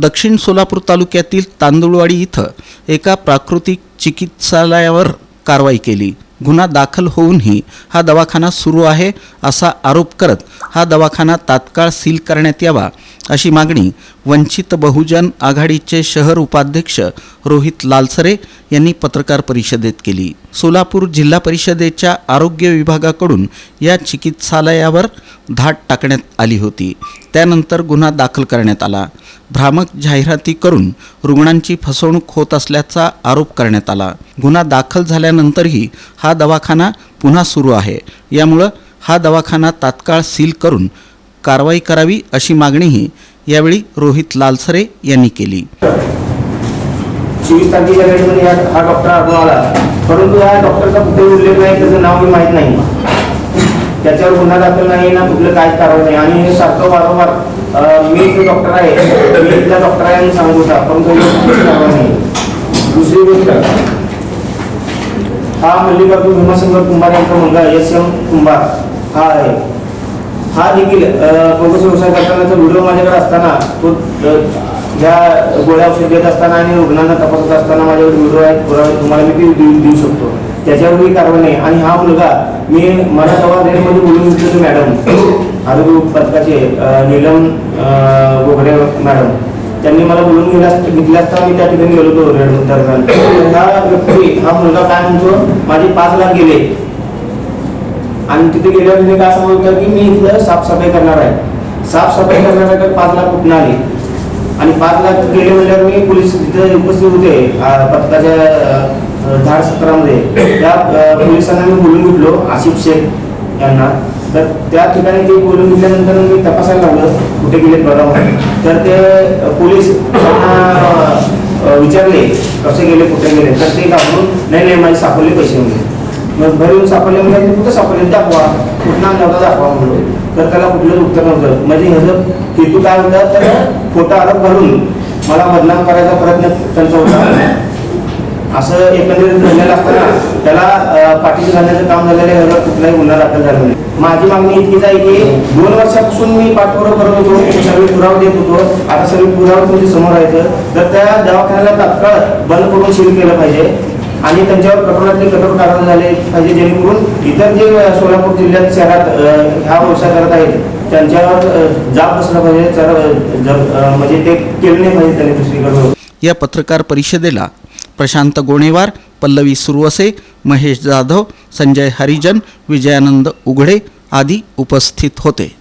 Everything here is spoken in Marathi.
दक्षिण सोलापूर तालुक्यातील तांदुळवाडी इथं एका प्राकृतिक चिकित्सालयावर कारवाई केली. गुन्हा दाखल होऊनही हा दवाखाना सुरू आहे असा आरोप करत हा दवाखाना तात्काळ सील करण्यात यावा अशी मागणी वंचित बहुजन आघाडीचे शहर उपाध्यक्ष रोहित लालसरे यांनी पत्रकार परिषदेत केली. सोलापूर जिल्हा परिषदेच्या आरोग्य विभागाकडून या चिकित्सालयावर धाट टाकण्यात आली होती. त्यानंतर गुन्हा दाखल करण्यात आला. भ्रामक जाहिराती करून रुग्णांची फसवणूक होत असल्याचा आरोप करण्यात आला. गुन्हा दाखल झाल्यानंतरही हा दवाखाना पुन्हा सुरू आहे. यामुळं हा दवाखाना तात्काळ सील करून कारवाई करावी अशी मागणीही यावेळी रोहित लालसरे यांनी केली. चोवीस तारखेच्या वेळेमध्ये हा डॉक्टर आढळून आला. परंतु या डॉक्टरचा कुठे उल्लेख नाही त्याचं नाव मी माहीत नाही. त्याच्यावर गुन्हा दाखल नाही ना कुठलं काय कारवाई नाही. आणि हे सारखं वारंवार मी जो डॉक्टर आहे. मी त्या डॉक्टरांना सांगू होता परंतु नाही दुसरी गोष्ट हा मल्लिकार्जुन भीमाशंकर कुंभार यांचा मुलगा एस एम कुंभार. हा आहे. हा देखील बोगस व्यवसाय करतानाचा व्हिडिओ माझ्याकडे असताना तो ज्या गोळ्या औषध घेत असताना आणि रुग्णांना तपासत असताना माझ्याकडे व्हिडिओ आहे. पुरावे तुम्हाला मी ते देऊ शकतो. त्याच्यावर मी कारवाई नाही. आणि हा मुलगा मी मला जेव्हा रेडमध्ये बोलून घेतलं होतं मॅडम. आरोग्य पथकाचे नीलम गोगडे मॅडम. त्यांनी मला बोलून गेला घेतलं असता मी त्या ठिकाणी गेलो होतो रेड दरम्यान. हा व्यक्ती हा मुलगा काय म्हणतो? माझे पाच लाख गेले. आणि तिथे गेल्यावर मी काय सांगत होतं की मी इथलं साफसफाई करणार आहे. साफसफाई करण्यासाठी पाच लाख कुठं आले? आणि पाच लाख गेले म्हणल्यावर मी पोलीस तिथे उपस्थित होते. पथकाच्या अं, धाड सत्रामध्ये. त्या पोलिसांना मी बोलून घेतलो आसिफ शेख यांना. तर त्या ठिकाणी ते बोलून घेतल्यानंतर मी तपासायला लागलं कुठे गेले बघा तर ते पोलीस त्यांना विचारले कसे गेले कुठे गेले. तर ते घाबरून नाही नाही माझे सापडले पैसे म्हणजे मग भरून सापडले म्हणजे कुठं सापडले? दाखवा. कुठला नव्हता दाखवा म्हणलो तर त्याला कुठलंच उत्तर नव्हतं. म्हणजे ह्याचं हेतू काय होता तर खोटा आरोप भरून. मला बदनाम करायचा प्रयत्न त्यांचा होता. असं एकंदरीत घडलेलं असताना त्याला पाठीशी घालण्याचं काम झालेलं आहे कुठलाही गुन्हा दाखल झाला नाही. माझी मागणी इतकीच आहे की दोन वर्षापासून मी पाठपुरावा करत होतो सर्व पुरावे देत होतो. आता सर्व पुरावे तुमच्यासमोर आहेत. तर त्या दवाखान्याला तात्काळ बंद करून सील केलं पाहिजे आणि त्यांच्यावर कठोरातली कठोर कारवाई झाले पाहिजे जेणेकरून इतर जे सोलापूर जिल्ह्यात शहरात ह्या व्यवसाय करत आहेत त्यांच्यावर जाब बसला पाहिजे. म्हणजे ते केलं नाही पाहिजे त्यांनी दुसरीकडे या पत्रकार परिषदेला प्रशांत गोणेवार पल्लवी सुरवसे महेश जाधव संजय हरिजन विजयानंद उघडे आदी उपस्थित होते.